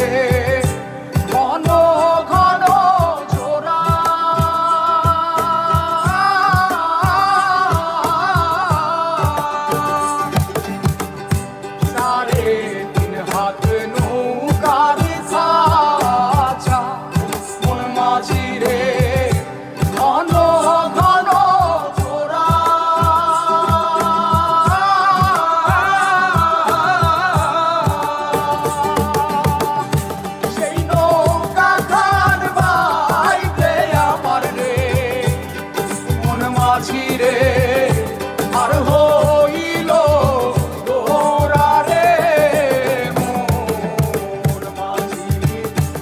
aire.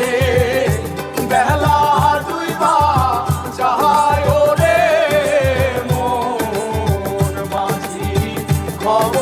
রে বেলা দুই বা যাহায় রে মন মাঝি খবর